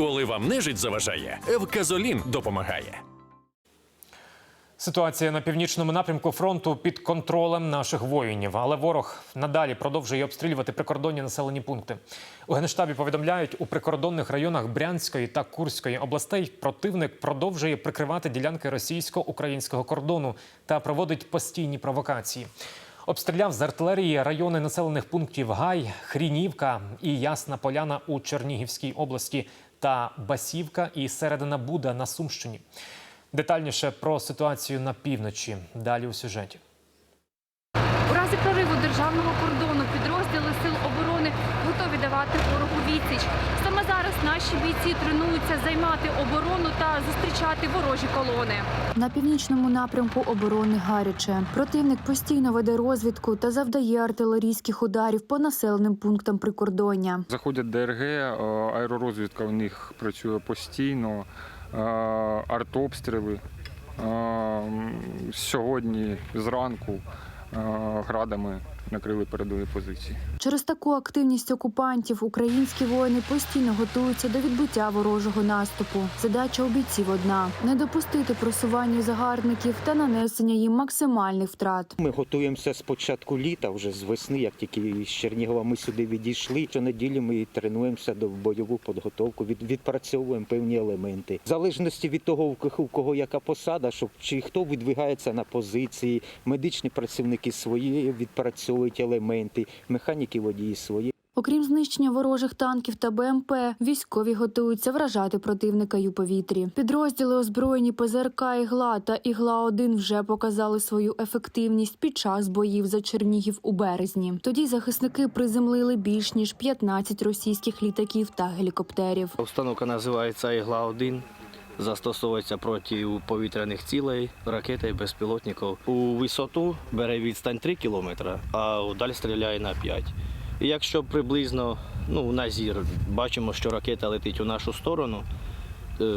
Коли вам нежить заважає, Евказолін допомагає. Ситуація на північному напрямку фронту під контролем наших воїнів, але ворог надалі продовжує обстрілювати прикордонні населені пункти. У генштабі повідомляють, у прикордонних районах Брянської та Курської областей противник продовжує прикривати ділянки російсько-українського кордону та проводить постійні провокації. Обстріляв з артилерії райони населених пунктів Гай, Хрінівка і Ясна Поляна у Чернігівській області та Басівка і Середина Буда на Сумщині. Детальніше про ситуацію на півночі. Далі у сюжеті. У разі прориву державного кордону підрозділи сил оборони готові давати ворогу відсіч. Зараз наші бійці тренуються займати оборону та зустрічати ворожі колони. На північному напрямку оборони гаряче. Противник постійно веде розвідку та завдає артилерійських ударів по населеним пунктам прикордоння. Заходять ДРГ, е, аеророзвідка у них працює постійно, е, артобстріли. Е, Сьогодні зранку градами накрили передові позиції. Через таку активність окупантів українські воїни постійно готуються до відбиття ворожого наступу. Задача у бійців одна не допустити просування загарбників та нанесення їм максимальних втрат. Ми готуємося з початку літа, вже з весни, як тільки з Чернігова ми сюди відійшли. Щонеділі ми тренуємося до бойову підготовку, від, відпрацьовуємо певні елементи. В залежності від того, у кого- у кого яка посада, щоб чи хто відвигається на позиції, медичні працівники свої відпрацьовують елементи, механіки водії свої. Окрім знищення ворожих танків та БМП, військові готуються вражати противника й у повітрі. Підрозділи озброєні ПЗРК «Ігла» та «Ігла-1» вже показали свою ефективність під час боїв за Чернігів у березні. Тоді захисники приземлили більш ніж 15 російських літаків та гелікоптерів. Установка називається Ігла-1. Застосовується проти повітряних цілей, ракет і безпілотників. У висоту бере відстань 3 кілометри, а удаль стріляє на 5. І якщо приблизно ну, на зір бачимо, що ракета летить у нашу сторону,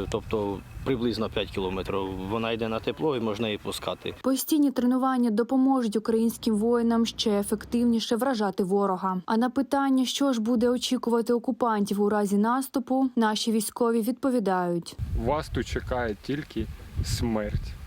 тобто приблизно 5 кілометрів, вона йде на тепло і можна її пускати. Постійні тренування допоможуть українським воїнам ще ефективніше вражати ворога. А на питання, що ж буде очікувати окупантів у разі наступу, наші військові відповідають. Вас тут чекає тільки смерть.